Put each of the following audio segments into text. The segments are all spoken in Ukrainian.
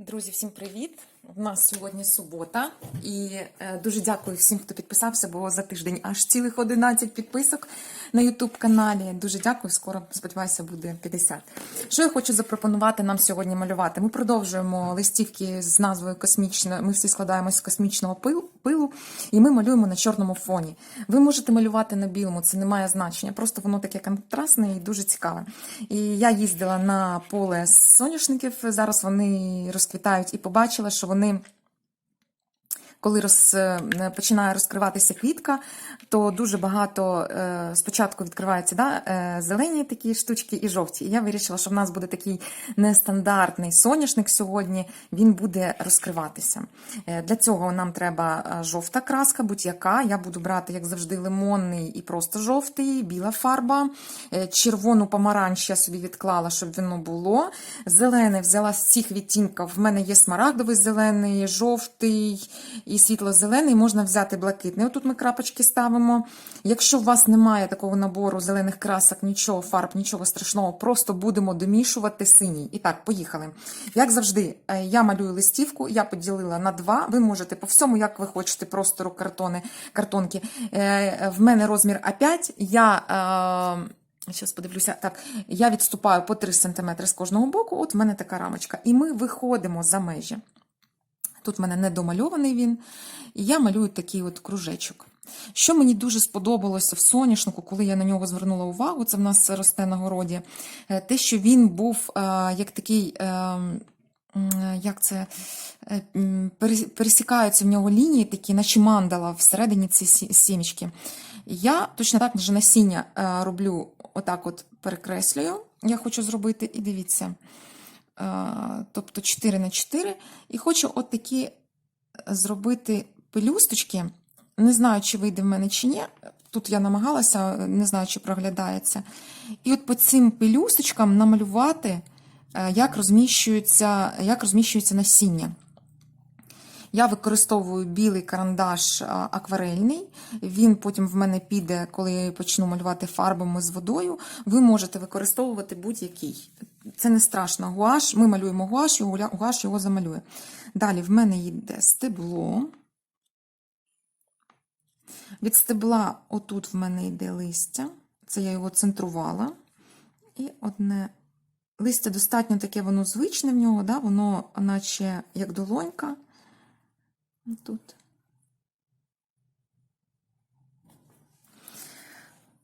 Друзі, всім привіт! У нас сьогодні субота, і е, дуже дякую всім, хто підписався, бо за тиждень аж цілих 11 підписок на YouTube каналі. Дуже дякую. Скоро сподіваюся, буде 50. Що я хочу запропонувати нам сьогодні малювати? Ми продовжуємо листівки з назвою Космічна. Ми всі складаємось з космічного пилу, і ми малюємо на чорному фоні. Ви можете малювати на білому, це не має значення. Просто воно таке контрастне і дуже цікаве. І я їздила на поле соняшників. Зараз вони розквітають і побачила, що вони вони коли роз, е, починає розкриватися квітка, то дуже багато е, спочатку відкриваються да, е, зелені такі штучки і жовті. І я вирішила, що в нас буде такий нестандартний соняшник сьогодні, він буде розкриватися. Для цього нам треба жовта краска, будь-яка. Я буду брати, як завжди, лимонний і просто жовтий, біла фарба. Червону помаранч я собі відклала, щоб воно було. Зелений взяла з цих відтінків. В мене є смарагдовий зелений, жовтий і світло-зелений. Можна взяти блакитний. Отут ми крапочки ставимо. Якщо у вас немає такого набору зелених красок, нічого, фарб, нічого страшного, просто будемо домішувати синій. І так, поїхали. Як завжди, е, я малюю листівку, я поділила на два. Ви можете по всьому, як ви хочете, простору картони, картонки. Е, В мене розмір А5. Я. Зараз подивлюся, так, я відступаю по 3 см з кожного боку, от в мене така рамочка. І ми виходимо за межі. Тут в мене не домальований він, і я малюю такий от кружечок. Що мені дуже сподобалося в соняшнику, коли я на нього звернула увагу, це в нас росте на городі, е, те, що він був е, як такий. е, Як це пересікаються в нього лінії, такі, наче мандала всередині ці сімечки. Я точно так же насіння роблю, отак от перекреслюю. Я хочу зробити, і дивіться. Е, Тобто 4 на 4. І хочу от такі зробити пелюсточки. Не знаю, чи вийде в мене чи ні. Тут я намагалася, не знаю, чи проглядається. І от по цим пелюсточкам намалювати, е, як розміщується, як розміщується насіння. Я використовую білий карандаш акварельний. Він потім в мене піде, коли я почну малювати фарбами з водою. Ви можете використовувати будь-який. Це не страшно. Гуаш. Ми малюємо гуаш, і гуаш його замалює. Далі в мене йде стебло. Від стебла, отут в мене йде листя. Це я його центрувала. І одне листя достатньо таке, воно звичне в нього, да? воно наче як долонька. Тут.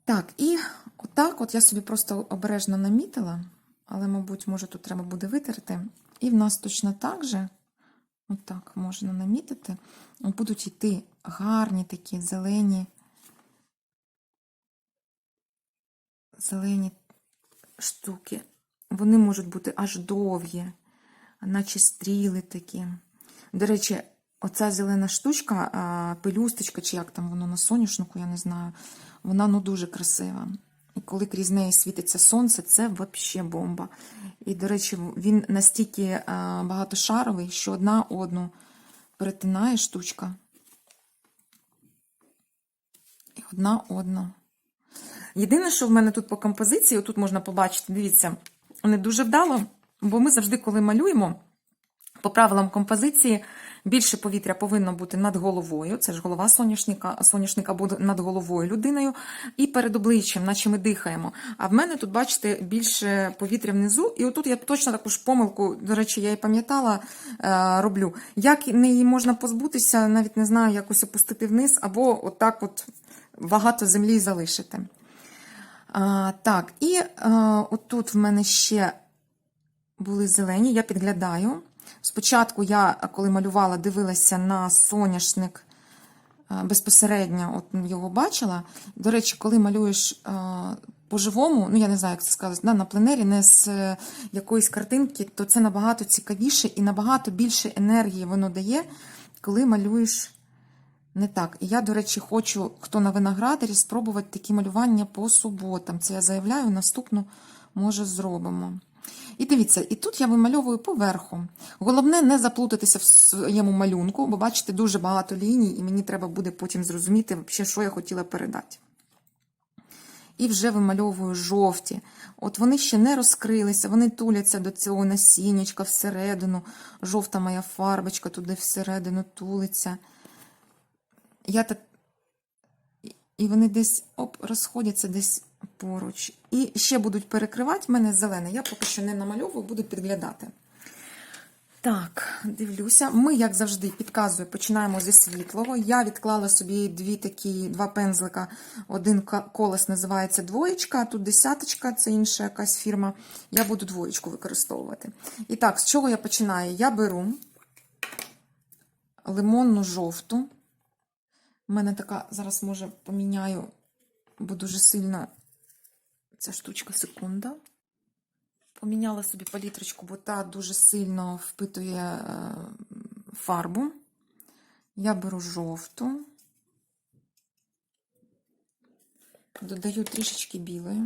Так, і отак от я собі просто обережно намітила, але, мабуть, може, тут треба буде витерти. І в нас точно так же, отак можна намітити, будуть йти гарні такі зелені, зелені штуки. Вони можуть бути аж довгі, наче стріли такі. До речі, оця зелена штучка, пелюсточка, чи як там воно на соняшнику, я не знаю, вона ну дуже красива. І коли крізь неї світиться сонце, це взагалі бомба. І, до речі, він настільки багатошаровий, що одна одну перетинає штучка. І одна одну. Єдине, що в мене тут по композиції, тут можна побачити, дивіться, не дуже вдало, бо ми завжди, коли малюємо, по правилам композиції, більше повітря повинно бути над головою. Це ж голова соняшника, соняшника буде над головою людиною, і перед обличчям, наче ми дихаємо. А в мене тут, бачите, більше повітря внизу. І отут я точно таку ж помилку, до речі, я і пам'ятала, е, роблю. Як неї можна позбутися, навіть не знаю, якось опустити вниз, або отак от багато землі залишити. А, так, і а, отут в мене ще були зелені, я підглядаю. Спочатку я, коли малювала, дивилася на соняшник безпосередньо, от його бачила. До речі, коли малюєш по-живому, ну я не знаю, як це сказати, на пленері, не з е, якоїсь картинки, то це набагато цікавіше і набагато більше енергії воно дає, коли малюєш не так. І я, до речі, хочу, хто на виноградарі, спробувати такі малювання по суботам. Це я заявляю, наступну, може, зробимо. І дивіться, і тут я вимальовую поверху. Головне не заплутатися в своєму малюнку, бо бачите, дуже багато ліній, і мені треба буде потім зрозуміти, що я хотіла передати. і вже вимальовую жовті. От вони ще не розкрилися, вони туляться до цього насіннячка всередину. Жовта моя фарбочка туди всередину тулиться. Я так... І вони десь оп, розходяться десь поруч. І ще будуть перекривати в мене зелене. Я поки що не намальовую, буду підглядати. Так, дивлюся. Ми, як завжди, підказую, починаємо зі світлого. Я відклала собі дві такі, два пензлика. Один колес називається двоєчка, а тут десяточка, це інша якась фірма. Я буду двоєчку використовувати. І так, з чого я починаю? Я беру лимонну жовту. У мене така, зараз, може, поміняю, бо дуже сильно ця штучка секунда. Поміняла собі палітрочку, бо та дуже сильно впитує е, фарбу. Я беру жовту, додаю трішечки білої.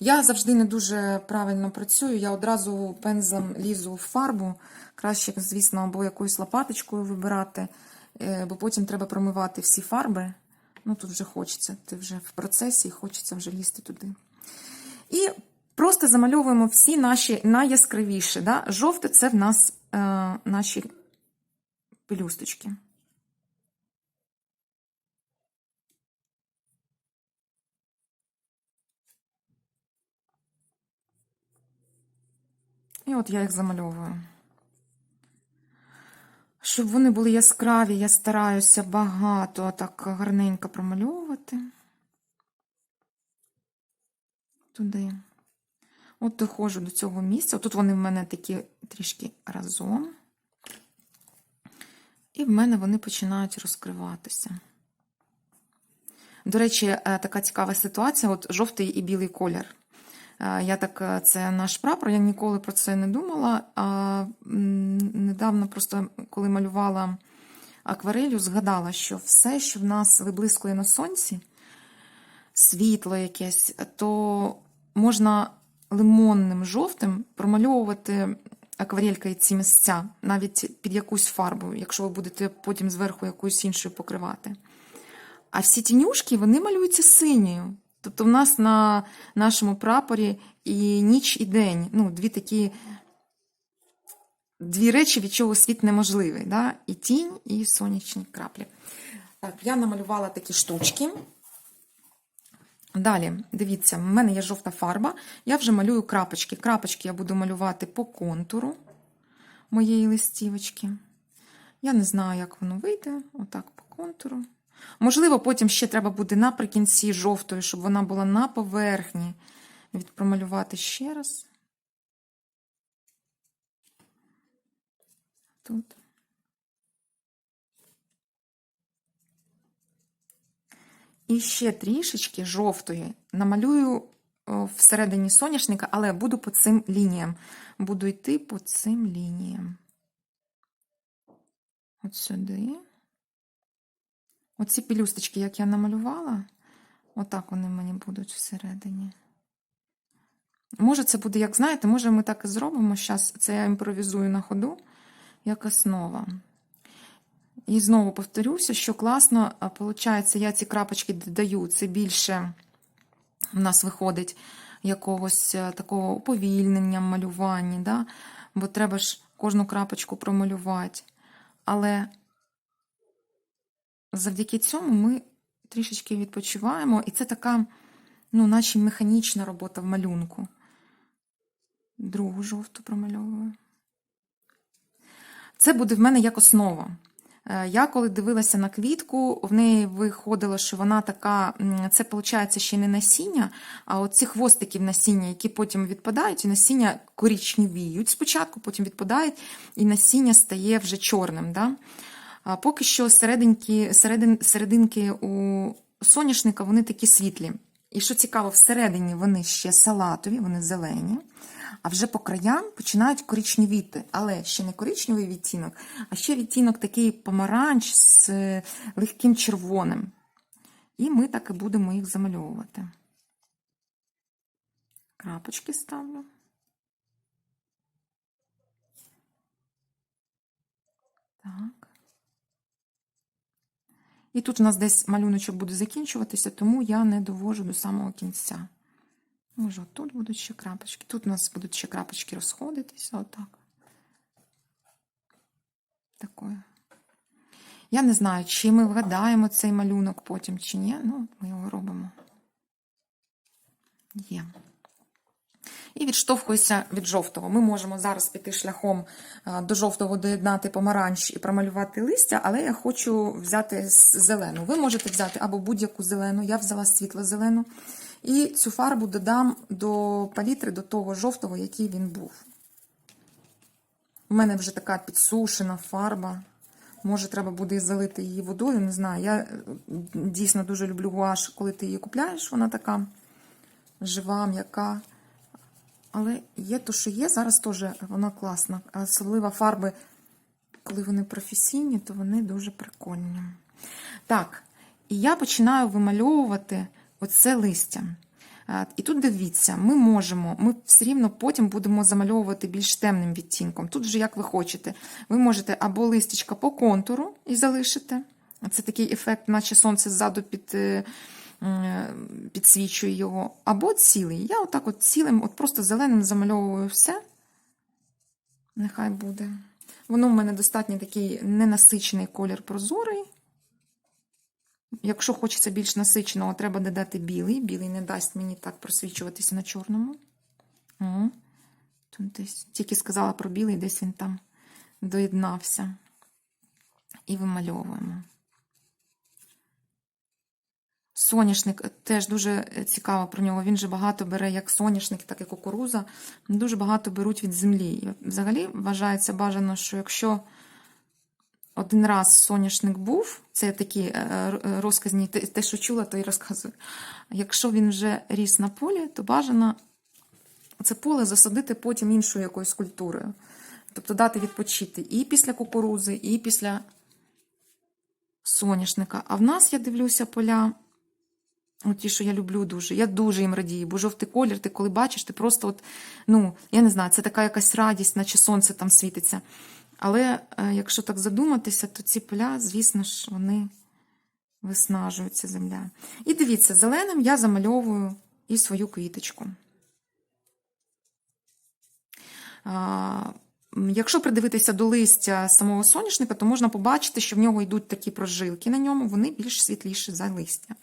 Я завжди не дуже правильно працюю, я одразу пензлем лізу в фарбу. Краще, звісно, або якоюсь лопаточкою вибирати, е, бо потім треба промивати всі фарби. Ну, тут вже хочеться, ти вже в процесі, хочеться вже лізти туди. І Просто замальовуємо всі наші найяскравіші. Да? Жовте це в нас е, наші пелюсточки. І от я їх замальовую. Щоб вони були яскраві, я стараюся багато так гарненько промальовувати туди. От доходжу до цього місця. Тут вони в мене такі трішки разом. І в мене вони починають розкриватися. До речі, е, така цікава ситуація: от жовтий і білий колір. Е, я так, е, це наш прапор, я ніколи про це не думала. А недавно, просто коли малювала акварелю, згадала, що все, що в нас виблискує на сонці, світло якесь, то можна лимонним жовтим промальовувати акварелькою ці місця, навіть під якусь фарбу, якщо ви будете потім зверху якусь іншою покривати. А всі тінюшки вони малюються синьою. Тобто, в нас на нашому прапорі і ніч, і день. Ну, дві такі дві речі, від чого світ неможливий. Да? І тінь, і сонячні краплі. Так, я намалювала такі штучки. Далі, дивіться, в мене є жовта фарба, я вже малюю крапочки. Крапочки я буду малювати по контуру моєї листівочки. Я не знаю, як воно вийде, отак по контуру. Можливо, потім ще треба буде наприкінці жовтою, щоб вона була на поверхні. Відпромалювати ще раз. Тут. І ще трішечки жовтої намалюю всередині соняшника, але буду по цим лініям. Буду йти по цим лініям. От сюди. Оці пелюсточки, як я намалювала, отак вони мені будуть всередині. Може, це буде, як знаєте, може, ми так і зробимо. Зараз це я імпровізую на ходу, як основа. І знову повторюся, що класно, виходить, я ці крапочки додаю, це більше в нас виходить якогось е, такого уповільнення в малюванні, да? бо треба ж кожну крапочку промалювати. Але завдяки цьому ми трішечки відпочиваємо, і це така, ну, наче механічна робота в малюнку. Другу жовту промальовую. Це буде в мене як основа. Е, я коли дивилася на квітку, в неї виходило, що вона така, це, виходить, ще не насіння, а оці хвостиків насіння, які потім відпадають, і насіння корічневіють спочатку, потім відпадають, і насіння стає вже чорним. Да? А Поки що серединки, середин, серединки у соняшника вони такі світлі. І що цікаво, всередині вони ще салатові, вони зелені а вже по краям починають коричневіти, але ще не коричневий відтінок, а ще відтінок такий помаранч з легким червоним. І ми так і будемо їх замальовувати. Крапочки ставлю. Так. І тут у нас десь малюночок буде закінчуватися, тому я не довожу до самого кінця. Може, тут будуть ще крапочки. Тут у нас будуть ще крапочки розходитися, отак. Такою. Я не знаю, чи ми вгадаємо цей малюнок потім, чи ні. Ну, ми його робимо. Є. І відштовхуюся від жовтого. Ми можемо зараз піти шляхом до жовтого доєднати помаранч і промалювати листя, але я хочу взяти зелену. Ви можете взяти або будь-яку зелену, я взяла світло-зелену. І цю фарбу додам до палітри, до того жовтого, який він був. У мене вже така підсушена фарба. Може, треба буде залити її водою, не знаю. Я е, дійсно дуже люблю гуаш, коли ти її купляєш, вона така жива, м'яка. Але є то, що є, зараз теж вона класна. Особливо фарби, коли вони професійні, то вони дуже прикольні. Так, і я починаю вимальовувати оце листя. І тут дивіться, ми можемо, ми все рівно потім будемо замальовувати більш темним відтінком. Тут вже як ви хочете. Ви можете або листячка по контуру і залишите. Це такий ефект, наче сонце ззаду під, е, м, підсвічує його. Або цілий. Я отак от цілим, от просто зеленим замальовую все. Нехай буде. Воно в мене достатньо такий ненасичений колір прозорий. Якщо хочеться більш насиченого, треба додати білий. Білий не дасть мені так просвічуватися на чорному. Тут десь тільки сказала про білий, десь він там доєднався. І вимальовуємо. Соняшник теж дуже цікаво про нього. Він же багато бере як соняшник, так і кукуруза. Дуже багато беруть від землі. І Взагалі вважається бажано, що якщо один раз соняшник був, це такі е, розказні, те, що чула, то й розказую. Якщо він вже ріс на полі, то бажано це поле засадити потім іншою якоюсь культурою. Тобто дати відпочити і після кукурузи, і після соняшника. А в нас, я дивлюся, поля. От ті, що я люблю дуже. Я дуже їм радію, бо жовтий колір, ти коли бачиш, ти просто от, ну, я не знаю, це така якась радість, наче сонце там світиться. Але е, якщо так задуматися, то ці поля, звісно ж, вони виснажуються земля. І дивіться, зеленим я замальовую і свою квіточку. Якщо придивитися до листя самого соняшника, то можна побачити, що в нього йдуть такі прожилки на ньому, вони більш світліші за листя.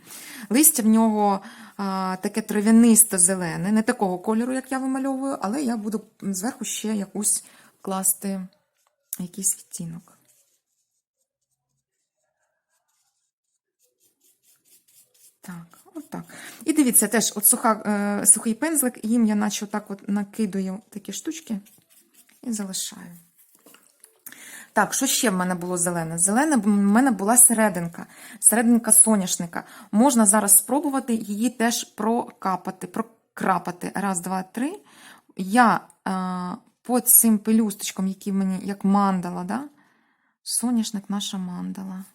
Листя в нього а, таке трав'янисто-зелене, не такого кольору, як я вимальовую, але я буду зверху ще якусь класти якийсь відтінок. Так, отак. І дивіться, теж от суха, е, сухий пензлик, їм я наче отак от накидаю такі штучки і залишаю. Так, що ще в мене було зелене? Зелене в мене була серединка, серединка соняшника. Можна зараз спробувати її теж прокапати, прокрапати. Раз, два, три. Я е, по цим пелюсточкам, які мені, як мандала, да? соняшник наша мандала.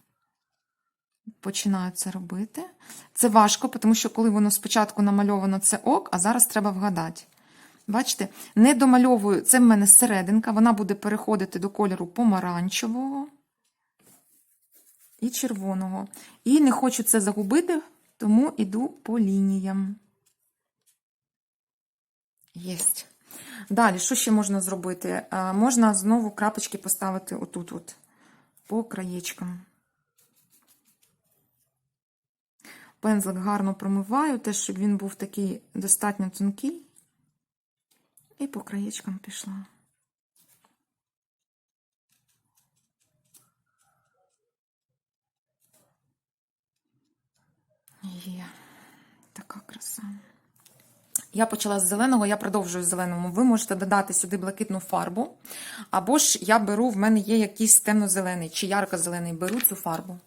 Починаю це робити. Це важко, тому що коли воно спочатку намальовано, це ок, а зараз треба вгадати. Бачите, не домальовую, це в мене серединка, вона буде переходити до кольору помаранчевого і червоного. І не хочу це загубити, тому іду по лініям. Єсть. Далі, що ще можна зробити? Можна знову крапочки поставити отут, от, по краєчкам. Пензлик гарно промиваю, теж, щоб він був такий достатньо тонкий. І по краєчкам пішла. Є така краса. Я почала з зеленого, я продовжую зеленому. Ви можете додати сюди блакитну фарбу. Або ж я беру, в мене є якийсь темно-зелений чи ярко-зелений, беру цю фарбу.